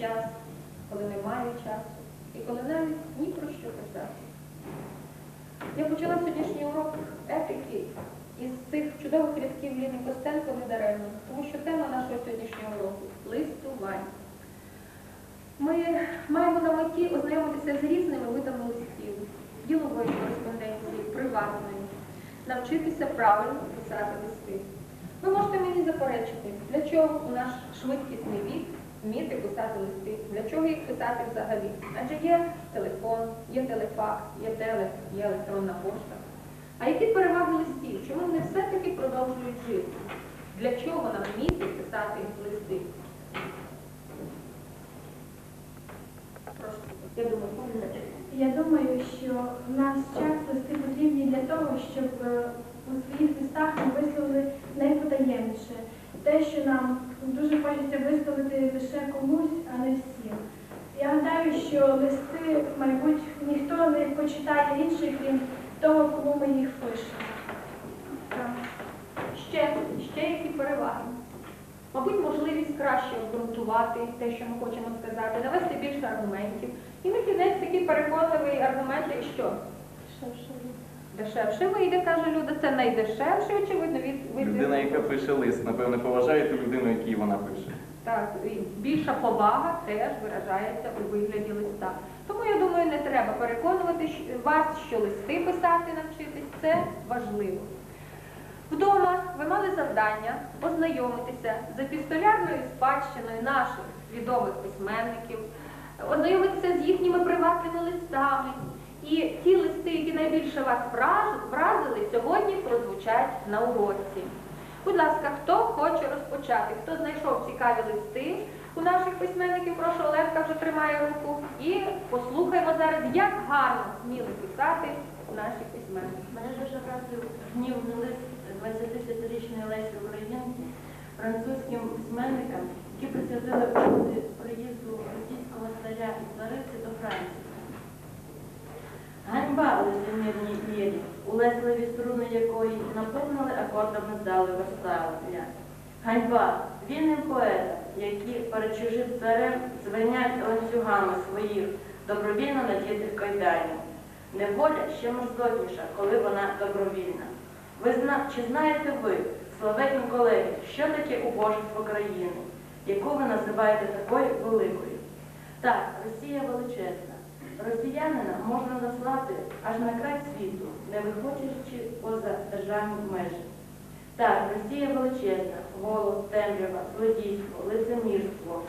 час, коли немає часу, і коли навіть ні про що писати. Я почала сьогоднішній урок етики із цих чудових рядків Ліни Костенко недаремно, тому що тема нашого сьогоднішнього уроку листування. Ми маємо на меті ознайомитися з різними видами листів, ділової кореспонденції, приватної, навчитися правильно писати листи. Ви можете мені заперечити, для чого у наш швидкісний вік вміти писати листи, для чого їх писати взагалі? Адже є телефон, є телефакс, є телеф, є електронна пошта. А які переваги листів? Чому вони все-таки продовжують жити? Для чого нам вміти писати листи? Прошу, я думаю, пам'ятаєте. Я думаю, що в наш час листи потрібні для того, щоб е, у своїх листах ми висловили найпотаємніше. Те, що нам дуже хочеться висловити лише комусь, а не всім. Я гадаю, що листи, мабуть, ніхто не почитає інших, крім того, кому ми їх пишемо. Ще, ще які переваги? Мабуть, можливість краще обґрунтувати те, що ми хочемо сказати, навести більше аргументів. І на кінець такий переконливий аргумент, як що? Дешевше вийде, каже Люда, це найдешевше, очевидно, від, від Людина, яка пише лист, напевне, поважає ту людину, якій вона пише. Так, і більша повага теж виражається у вигляді листа. Тому я думаю, не треба переконувати щ- вас, що листи писати навчитись, це важливо. Вдома ви мали завдання ознайомитися з епістолярною спадщиною наших відомих письменників, ознайомитися з їхніми приватними листами. І ті листи, які найбільше вас вразили, сьогодні прозвучать на уроці. Будь ласка, хто хоче розпочати? Хто знайшов цікаві листи у наших письменників? Прошу, Оленка вже тримає руку. І послухаємо зараз, як гарно вміли писати наші письменники. Мене дуже вразив гнівний лист 25-річної Лесі Українки французьким письменникам, які присвятили приїзду російського царя і цариці до Франції. Ганьба лицемірній вірі, улесливі струни якої наповнили акордами зали Версаля. Ганьба вільним поетам, які перед чужим царем звенять ланцюгами своїх добровільно надітих кайданів. Неволя ще мерзотніша, коли вона добровільна. Ви зна... Чи знаєте ви, славетні колеги, що таке убожество країни, яку ви називаєте такою великою? Так, Росія величезна. Росіянина можна заслати аж на край світу, не виходячи поза державні межі. Так, Росія величезна, голод, темрява, злодійство, лицемірство,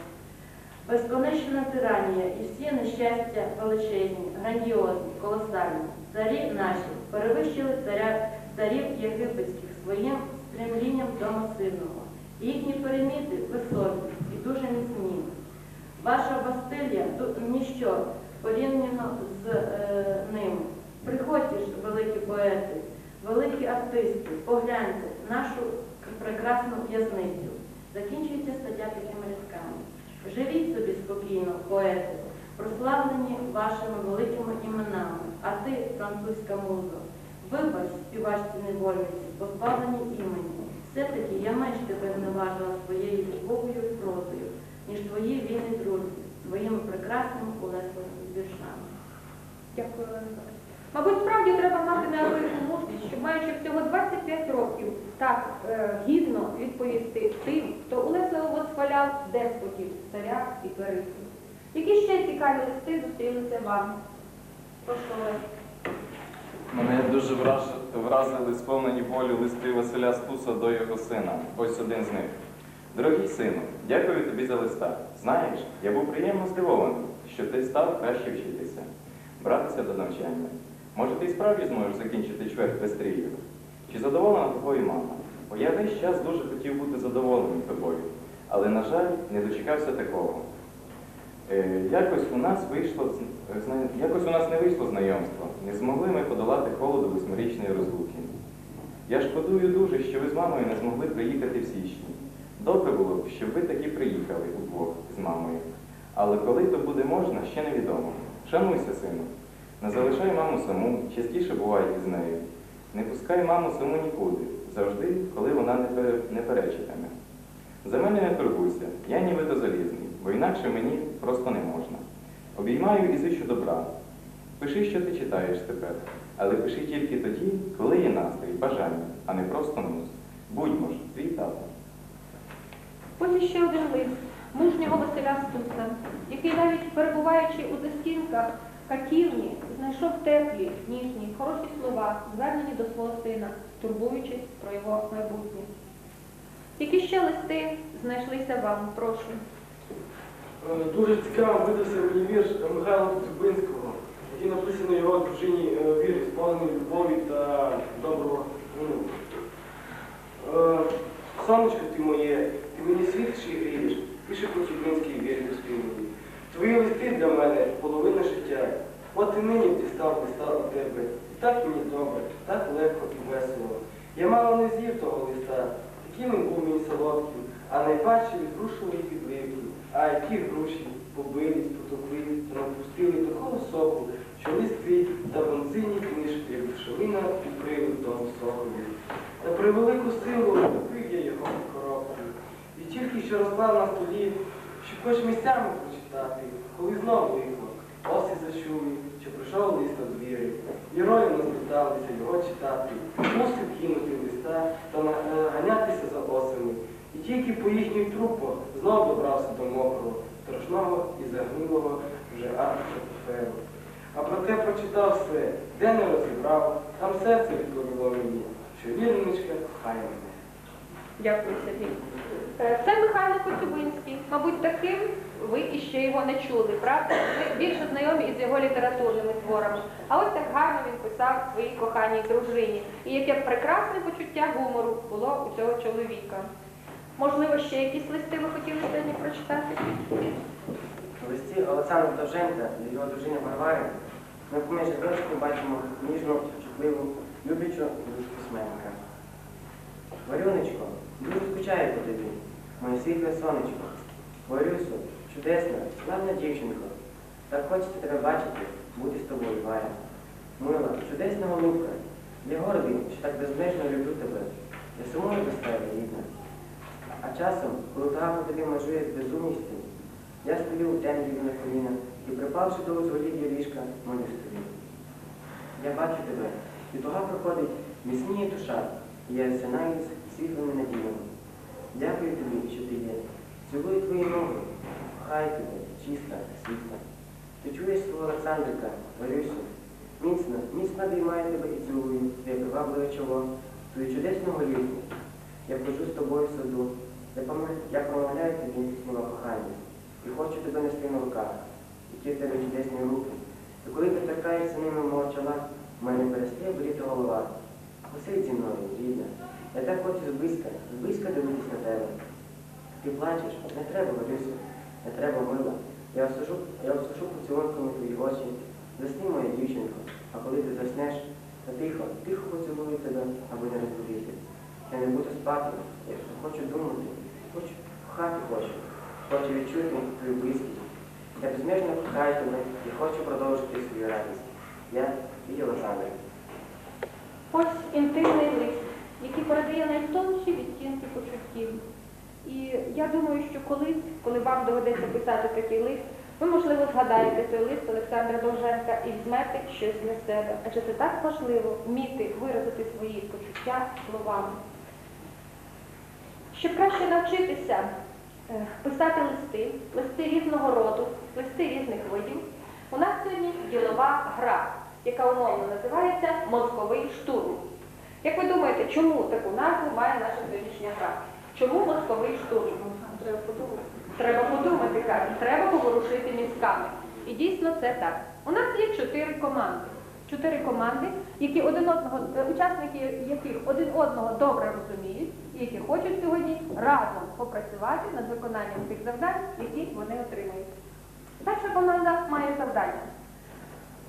безконечна тиранія і всі нещастя величезні, грандіозні, колосальні. Царі наші перевищили царя, царів єгипетських своїм стремлінням до масивного. Їхні переміти високі і дуже міцні. Ваша Бастилія ніщо порівняно з е, ними. Приходьте ж, великі поети, великі артисти, погляньте нашу прекрасну в'язницю. Закінчується стаття такими рядками. Живіть собі спокійно, поети, прославлені вашими великими іменами, а ти, французька музо, вибач співачці невольниці, позбавлені імені. Все-таки я менш тебе зневажила своєю любов'ю і прозою, ніж твої вільні друзі, своїми прекрасними улесливими віршами. Дякую, Оленка. Мабуть, справді треба мати неабияку мужність, щоб маючи всього 25 років так е, гідно відповісти тим, хто улесливо восхваляв деспотів, царя і царицю. Які ще цікаві листи зустрілися вам? Прошу, Олег. Мене дуже враж- вразили сповнені болю листи Василя Стуса до його сина. Ось один з них. Дорогий сину, дякую тобі за листа. Знаєш, я був приємно здивований, що ти став краще вчитися, братися до навчання. Може, ти і справді зможеш закінчити чверть без трійок? Чи задоволена тобою мама? Бо я весь час дуже хотів бути задоволеним тобою, але, на жаль, не дочекався такого. Е, Якось у нас вийшло е, зна- якось у нас не вийшло знайомство. Не змогли ми подолати холоду восьмирічної розлуки. Я шкодую дуже, що ви з мамою не змогли приїхати в січні. Добре було б, щоб ви таки приїхали удвох з мамою. Але коли то буде можна, ще невідомо. Шануйся, сину. Не залишай маму саму, частіше бувай із нею. Не пускай маму саму нікуди. завжди, коли вона не, пере- не перечитиме. За мене не турбуйся, я нібито залізний, бо інакше мені просто не можна. Обіймаю і зичу добра. Пиши, що ти читаєш тепер, але пиши тільки тоді, коли є настрій, бажання, а не просто нус. Будьмо ж, твій тато. Ось іще один лист мужнього Василя Стуса, який навіть перебуваючи у застінках катівні, знайшов теплі, ніжні, хороші слова, звернені до свого сина, турбуючись про його майбутнє. Які ще листи знайшлися вам, прошу. Е, Дуже цікаво видався мені вірш Михайла Коцюбинського, який написаний його дружині е, Вірі, сповнений любові та доброго е, Сонечко ти моє, ти мені світ ще грієш, пише Коцюбинський вірш безпільний. Твої листи для мене половина життя. От і нині дістав листа у тебе. І так мені добре, так легко і весело. Я мало не з'їв того листа, таким він був мені солодким, а найбаче відрушували відливки, а які груші побились, потоплись та напустили такого соку, що листи та бензині книжки, душовина укрили того сокові. Та при велику силу допив я його в коробку. І тільки що розклав на столі, щоб хоч місцями прочитати, коли знову лихо, оси зачули, що прийшов лист від віри. Герої не зверталися його читати, мусив кинути листа та наганятися за осами. І тільки по їхніх трупах знов добрався до мокрого, страшного і загнилого вже аркуша паперу. А проте прочитав все, де не розібрав, там серце відповіло мені, що вірничка хай мене. Дякую, Сергій. Е, Це Михайло Коцюбинський. Мабуть, таким ви іще його не чули, правда? Ви більше знайомі із його літературними творами. А ось так гарно він писав своїй коханій дружині. І яке прекрасне почуття гумору було у цього чоловіка. Можливо, ще якісь листи ви хотіли сьогодні прочитати? У листі Олександра Довженка до його дружини Варвари ми поміж рядочку бачимо ніжну, чутливу, люблячу душу письменника. Варюнечко, дуже скучаю по тобі, моє світле сонечко. Варюсу, чудесна, славна дівчинко. Так хочеться тебе бачити, бути з тобою, Варя. Мила, чудесна голубка. Я гордий, що так безмежно люблю тебе. Я сумую без тебе, рідна. А часом, коли тага тобі межує з безумністю, я стою у темряві на коліна і, припавши до узголів'я ліжка, молюсь тобі. Я бачу тебе, і туга проходить, міцніє душа, і я зсинаюсь світлими надіями. Дякую тобі, що ти є. Цілую твої ноги, хай тебе, чиста, світла. Ти чуєш свого Олександрика, Варюсю, міцно, міцно обіймаю тебе і цілую, твоє привабливе чоло, твою чудесну голівку. Я хожу з тобою в саду, я промовляю тобі слова кохання і хочу тебе нести на руках, які в тебе чудесні руки. І коли ти торкаєшся ними мого чола, в мене перестає боліти голова. Посидь зі мною, рідна. Я так хочу зблизька, зблизька дивитись на тебе. Ти плачеш, не треба, Валюсю, не треба мила. Я осужу, я осушу поцілунками твої очі. Засни, моя дівчинко, а коли ти заснеш, то тихо, тихо поцілую тебе, аби не розбудити. Я не буду спати, я хочу думати, хочу кохати хочу, хочу відчути твою близькість. Я безмежно кохаю тебе і хочу продовжити свою радість. Я і Олександр. Ось інтимний лист, який передає найтонші відтінки почуттів. І я думаю, що колись, коли вам доведеться писати такий лист, ви, можливо, згадаєте той лист Олександра Довженка і візьмете щось для себе. Адже це так важливо вміти виразити свої почуття словами. Щоб краще навчитися е, писати листи, листи різного роду, листи різних видів, у нас сьогодні ділова гра, яка умовно називається Мозковий штурм. Як ви думаєте, чому таку назву має наша сьогоднішня гра? Чому мозковий штурм? Треба подумати. Треба подумати, кажуть, треба поворушити мізками. І дійсно це так. У нас є чотири команди. Чотири команди, які один одного, е, учасники яких один одного добре розуміють, і які хочуть сьогодні разом попрацювати над виконанням тих завдань, які вони отримують. Перша команда має завдання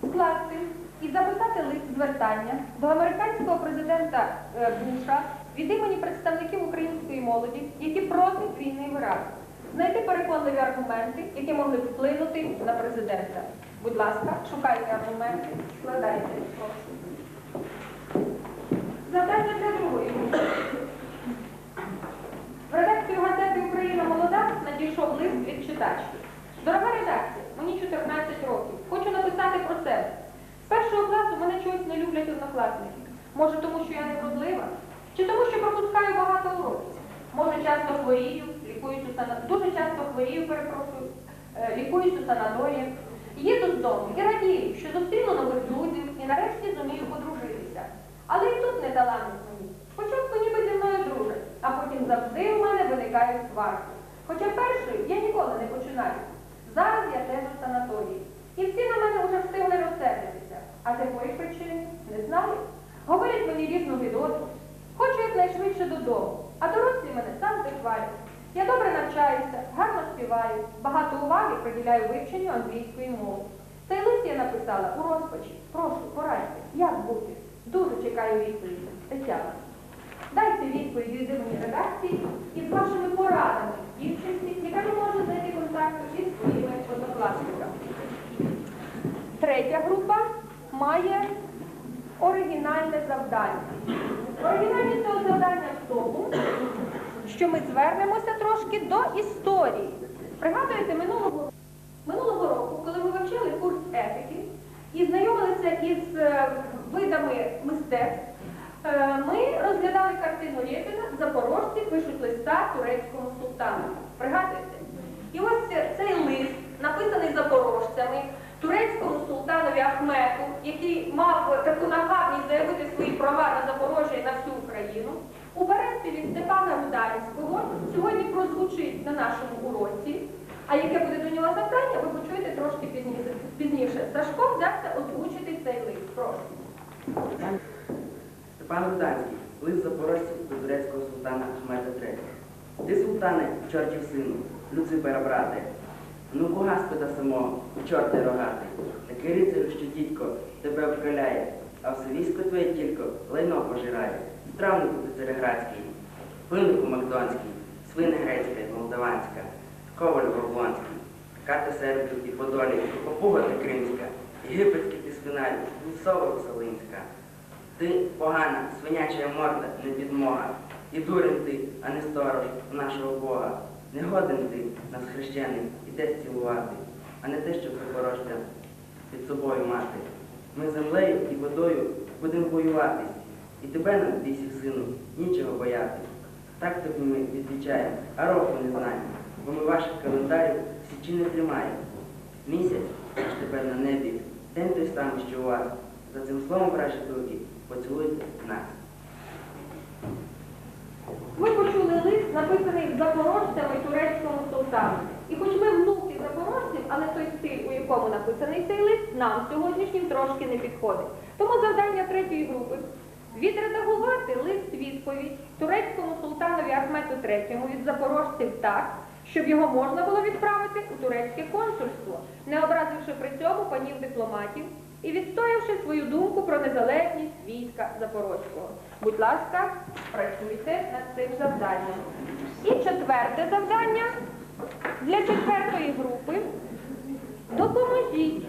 скласти і записати лист звертання до американського президента е, Буша від імені представників української молоді, які проти війни в Іраку. Знайти переконливі аргументи, які могли вплинути на президента. Будь ласка, шукайте аргументи, складайте прошу. Завдання для другої. В редакцію газети Україна молода надійшов лист від читачки. Дорога редакція, мені 14 однокласників? Може, тому що я не вродлива? Чи тому, що пропускаю багато уроків? Може, часто хворію, лікуюсь у санаторії, дуже часто хворію, перепрошую, е, лікуюсь у санаторіях. Їду з дому і радію, що зустріну нових друзів і нарешті зумію подружитися. Але і тут не дала мені. Спочатку ніби зі мною друже, а потім завжди у мене виникають сварки. Хоча першою я ніколи не починаю. Зараз я теж у санаторії. І всі на мене вже встигли розсердитися. А з якої причини? Не знаю. Говорять мені різну відоду. Хочу якнайшвидше додому, а дорослі мене завжди хвалять. Я добре навчаюся, гарно співаю, багато уваги приділяю вивченню англійської мови. Цей лист я написала у розпачі. Прошу, порадьте, як бути? Дуже чекаю відповіді. Тетяна. Дайте відповідь від імені редакції і з вашими порадами дівчинці, яка не може знайти контакту із своїми однокласниками. Третя група має оригінальне завдання. Оригінальність цього завдання в тому, що ми звернемося трошки до історії. Пригадуєте, минулого, минулого року, коли ми вивчали курс етики і знайомилися із е, видами мистецтв, е, ми розглядали картину Рєпіна «Запорожці пишуть листа турецькому султану. Пригадуєте? І ось цей лист, написаний запорожцями, турецькому султанові Ахмету, який мав таку нахабність заявити свої права на Запорожжя і на всю Україну, у березці від Степана Руданського сьогодні прозвучить на нашому уроці. А яке буде до нього завдання, ви почуєте трошки пізніше. пізніше. Сашко взявся озвучити цей лист. Прошу. Степан Руданський, лист запорожців до турецького султана Ахмета III. Ти, султане, чортів сину, Люципера брате, ну Господа самого, чорти рогатий, такий рицарю, що дідько тебе вкаляє, а все військо твоє тільки лайно пожирає. Стравнику ти цареградський, пиннику макдонський, свине грецька молдаванська, коваль горбонський, ката сербів і подолі, попуга ти кримська, єгипетський ти свинарь, сова Солинська. Ти погана, свиняча морда, не підмога. І дурень ти, а не сторож нашого Бога. Не годен ти, нас хрещений, іде цілувати, а не те, щоб запорожця під собою мати. Ми землею і водою будемо воюватись, і тебе нам, бісів сину, нічого боятись. Так тобі ми відвічаємо, а року не знаємо, бо ми ваших календарів січі не тримаємо. Місяць аж тепер на небі, день той самий, що у вас. За цим словом, вражі поцілуйте нас. Ви почули написаний запорожцями турецькому султану. І хоч ми внуки запорожців, але той стиль, у якому написаний цей лист, нам сьогоднішнім трошки не підходить. Тому завдання третьої групи відредагувати лист відповідь турецькому султанові Ахмету III від запорожців так, щоб його можна було відправити у турецьке консульство, не образивши при цьому панів дипломатів і відстоявши свою думку про незалежність війська Запорозького. Будь ласка, працюйте над цим завданням. І четверте завдання для четвертої групи. Допоможіть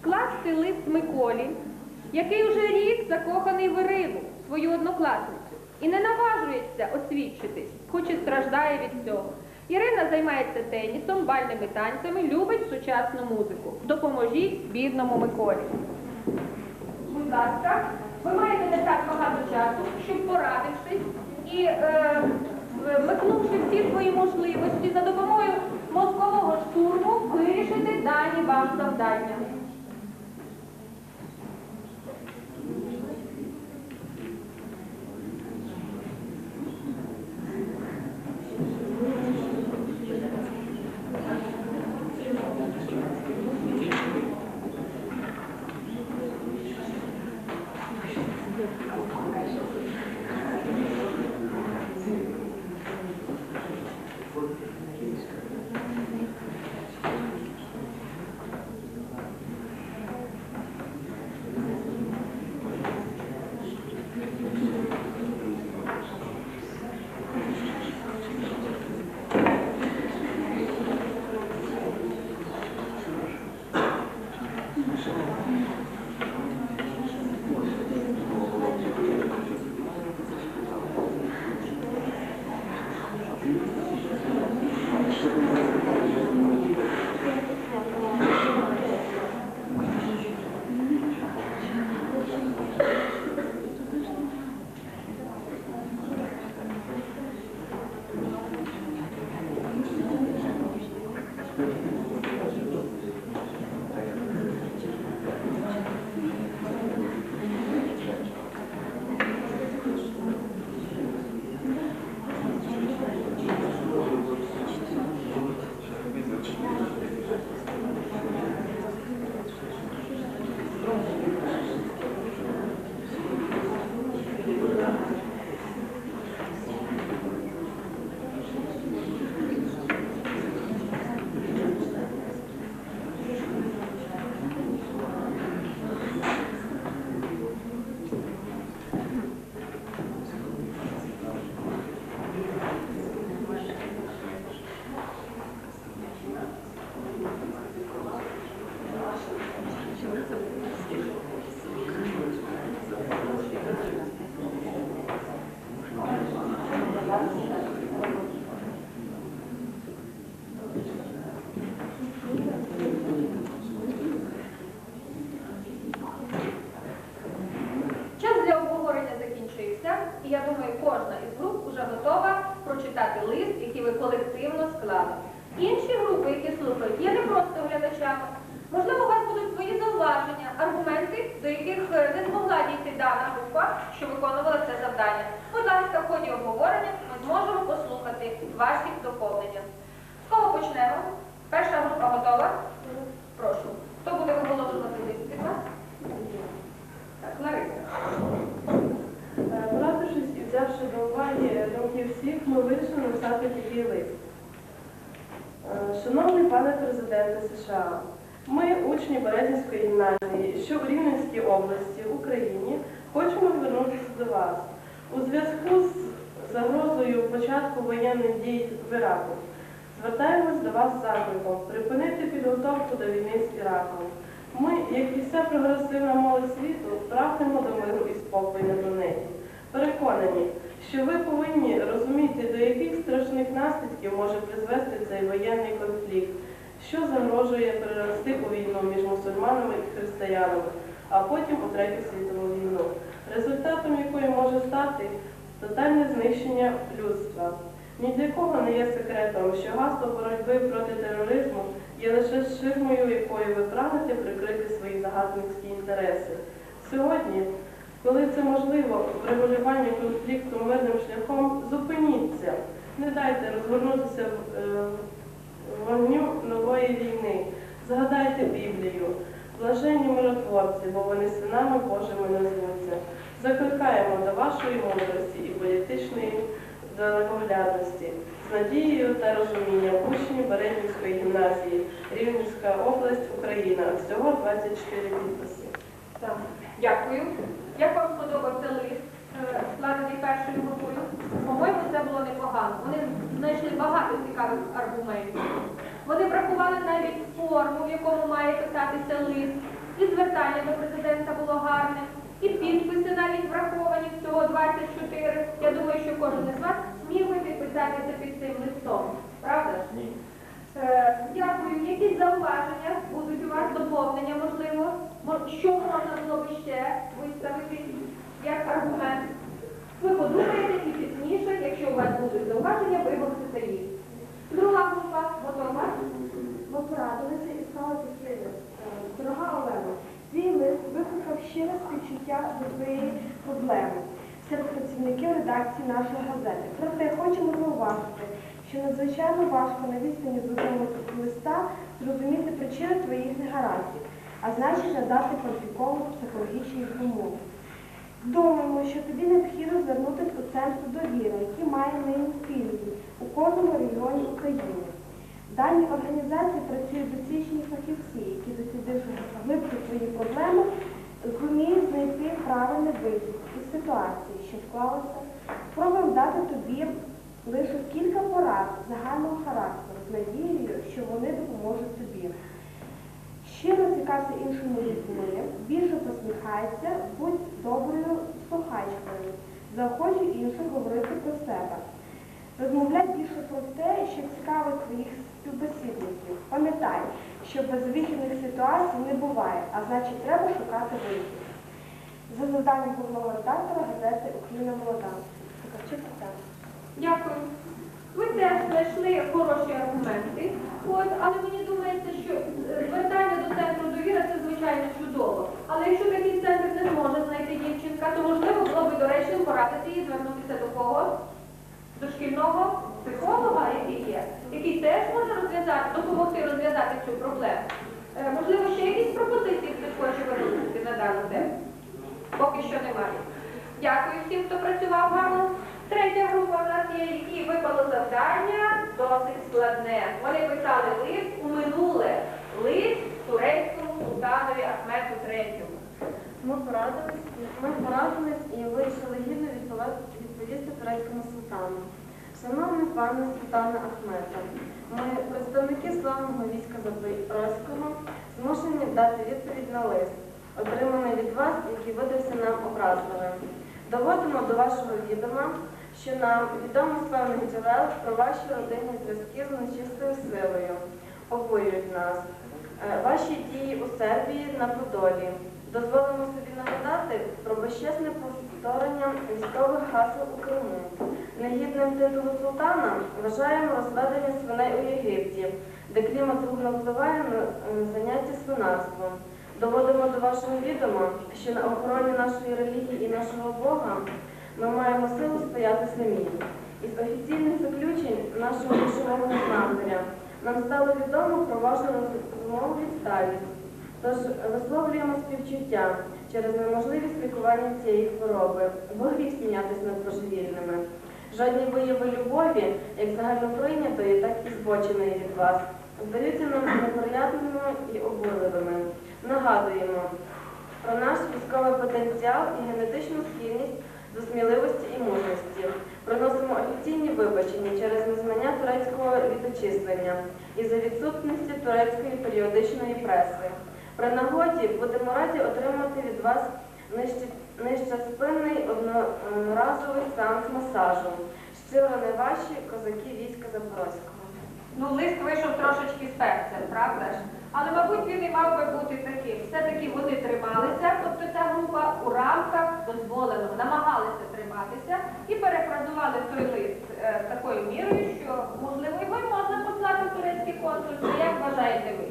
скласти лист Миколі, який уже рік закоханий в Ірину, свою однокласницю, і не наважується освідчитись, хоч і страждає від цього. Ірина займається тенісом, бальними танцями, любить сучасну музику. Допоможіть бідному Миколі. Будь ласка, ви маєте не так багато часу, щоб порадившись і е, вмикнувши всі свої можливості за допомогою мозкового штурму, вирішити дані вам завдання. Склали. Інші групи, які слухають, є не просто глядачами. Можливо, у вас будуть свої зауваження, аргументи, до яких е, не змогла дійти дана група, що виконувала це завдання. Будь ласка, в ході обговорення ми зможемо послухати ваші доповнення. З кого почнемо? Перша група готова? Прошу. Хто буде виголошувати від? Так, Лариса. Е, Порадившись і взявши до уваги думки всіх, ми вирішили написати такий лист. Е, Шановний пане президенте США, ми, учні Березінської гімназії, що в Рівненській області, Україні, хочемо звернутися до вас у зв'язку з загрозою початку воєнних дій в Іраку. Звертаємось до вас з закликом припинити підготовку до війни з Іраком. Ми, як і вся прогресивна молодь світу, прагнемо до миру і спокою на планеті. Переконані, що ви повинні розуміти, до яких страшних наслідків може призвести цей воєнний конфлікт, що загрожує перерости у війну між мусульманами і християнами, а потім у третю світову війну, результатом якої може стати тотальне знищення людства. Ні для кого не є секретом, що гасло боротьби проти тероризму є лише ширмою, якою ви прагнете прикрити свої загарбницькі інтереси. Сьогодні, коли це можливо, врегулювання конфлікту мирним шляхом, зупиніться, не дайте розгорнутися в, е, вогню нової війни. Згадайте Біблію, блаженні миротворці, бо вони синами Божими назвуться. Закликаємо до вашої мудрості і політичної далекоглядності з надією та розумінням учнів Березівської гімназії, Рівненська область, Україна. Всього 24 підписи. Дякую. Як вам сподобався лист, е, складений першою групою? По-моєму, це було непогано. Вони знайшли багато цікавих аргументів. Вони врахували навіть форму, в якому має писатися лист. І звертання до президента було гарне, і підписи навіть враховані, всього 24. Я думаю, що кожен із вас зміг би підписатися під цим листом. Правда ж? Ні. Е, Дякую. Якісь зауваження будуть у вас доповнення, можливо? Що можна було б ще виставити як аргумент? Ви подумаєте і пізніше, якщо у вас будуть зауваження, виголосите їх. Друга група готова. Ми порадилися і лист. Е, Дорога Олена, твій лист викликав щире співчуття до твоєї проблеми серед працівників редакції нашої газети. Проте хочемо зауважити, що надзвичайно важко на відстані одного листа зрозуміти причини твоїх негараздів, а значить надати кваліфіковану психологічну допомогу. Думаємо, що тобі необхідно звернутися у центр довіри, який має нині філії у кожному регіоні України. В даній організації працюють досвідчені фахівці, які дослідивши глибше свої проблеми, зуміють знайти правильний вихід із ситуації, що склалася. Спробуємо дати тобі лише кілька порад загального характеру з надією, що вони допоможуть тобі. Щиро цікався іншими людьми, більше посміхайся, будь доброю слухачкою, заохочуй інших говорити про себе. Розмовляй більше про те, що цікавить твоїх співбесідників. Пам'ятай, що безвихідних ситуацій не буває, а значить треба шукати вихід. За завданням головного редактора газети Україна молода. Дякую. Ви теж знайшли хороші аргументи, от, але мені думається, що е, звертання до центру довіри це звичайно чудово. Але якщо такий центр не зможе знайти дівчинка, то можливо було б доречним порадити їй звернутися до кого? До шкільного психолога, який є, який теж може розв'язати, допомогти розв'язати цю проблему. Е, можливо, ще якісь пропозиції хтось хоче виробити на дану тему? Поки що немає. Дякую всім, хто працював гарно. Третя група в нас є, які випало завдання досить складне. Вони писали лист у минуле. Лист турецькому султанові Ахмету III. Ми порадились, ми порадились і вирішили гідно відповісти турецькому султану. Шановний пане султане Ахмета, ми, представники славного війська Запорозького, змушені дати відповідь на лист, отриманий від вас, який видався нам образливим. Доводимо до вашого відома, що нам відомо з певних джерел про ваші родинні зв'язки з нечистою силою. Обурюють нас. Е, Ваші дії у Сербії на Подолі, Дозволимо собі нагадати про безчесне повторення військових гасел у Криму. Негідним титулу султана вважаємо розведення свиней у Єгипті, де клімат трудно впливає на заняття свинарством. Доводимо до вашого відома, що на охороні нашої релігії і нашого Бога ми маємо силу стояти самі. Із офіційних заключень нашого військового знамиря нам стало відомо про вашу розумову відсталість. Тож висловлюємо співчуття через неможливість лікування цієї хвороби, бо гріх сміятись над божевільними. Жодні вияви любові, як загальноприйнятої, так і збоченої від вас, здаються нам неприятними і обурливими. Нагадуємо про наш військовий потенціал і генетичну схильність до сміливості і мужності. Приносимо офіційні вибачення через незнання турецького літочислення і за відсутності турецької періодичної преси. При нагоді будемо раді отримати від вас нижчеспинний одноразовий сеанс масажу. Щиро не ваші козаки війська Запорозького. Ну, лист вийшов трошечки з правда ж? Але, мабуть, він і мав би бути таким. Все-таки вони трималися, тобто ця група у рамках дозволеного, намагалися триматися і перефразували той лист е, такою мірою, що, можливо, його й можна послати в турецьке консульство. Як вважаєте ви?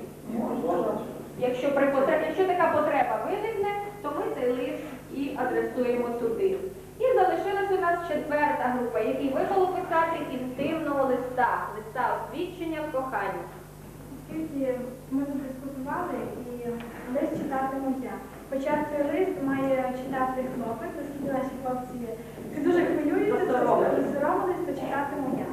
Якщо, при потребі, якщо така потреба виникне, то ми цей лист і адресуємо туди. І залишилась у нас четверта група, якій випало писати інтимного листа, листа освідчення в коханні. Оскільки ми тут дискутували і лист читатиму я. Хоча цей лист має читати хлопець, оскільки наші хлопці дуже хвилюються, соромились, то читатиму я.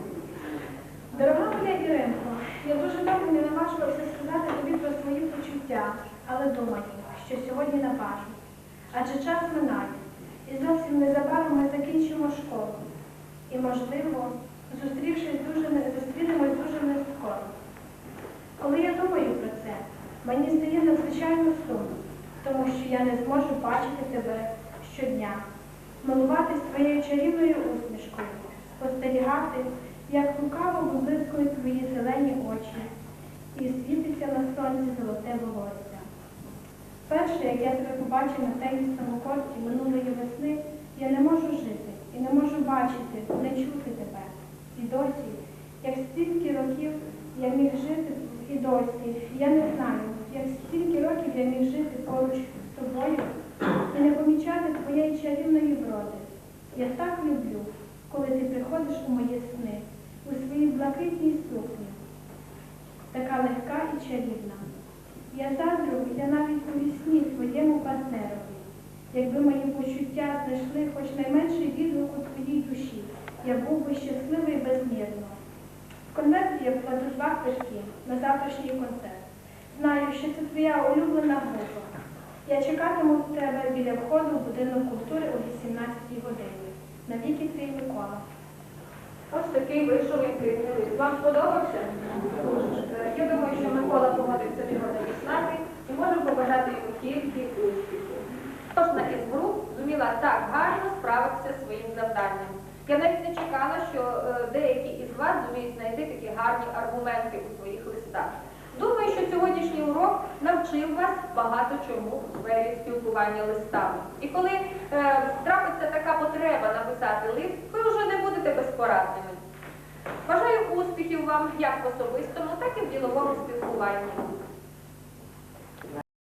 Дорога моя Іринко, я дуже довго не наважувалася сказати тобі про свої почуття, але думаю, що сьогодні наважу. Адже час минає, і зовсім незабаром ми закінчимо школу. І, можливо, зустрівшись дуже не зустрінемось дуже не скоро. Коли я думаю про це, мені стає надзвичайно сумно, тому що я не зможу бачити тебе щодня, милуватись твоєю чарівною усмішкою, спостерігати, як лукаво виблискують твої зелені очі і світиться на сонці золоте волосся. Перше, як я тебе побачив на тенісному корті минулої весни, я не можу жити і не можу бачити, не чути тебе. І досі, як стільки років я міг жити і досі, я не знаю, як стільки років я міг жити поруч з тобою і не помічати твоєї чарівної вроди. Я так люблю, коли ти приходиш у мої сни, у своїй блакитній сукні, така легка і чарівна. Я заздрю, я навіть у вісні своєму партнерові. Якби мої почуття знайшли хоч найменший відгук у твоїй душі, я був би щасливий безмірно. В конверті я вкладу два квитки на завтрашній концерт. Знаю, що це твоя улюблена група. Я чекатиму тебе біля входу в будинок культури о 18-й годині. Навіки твій Микола. Ось такий вийшов інтимний лист. Вам сподобався? Е, Я думаю, що Микола погодився його надіслати і можу побажати йому тільки успіху. Тож на ізбру зуміла так гарно справитися зі своїм завданням. Я навіть не чекала, що е, деякі із вас зуміють знайти такі гарні аргументи у своїх листах. Думаю, що сьогоднішній урок навчив вас багато чому у сфері спілкування листами. І коли е, трапиться така потреба написати лист, ви вже не будете безпорадними. Бажаю успіхів вам як в особистому, так і в діловому спілкуванні.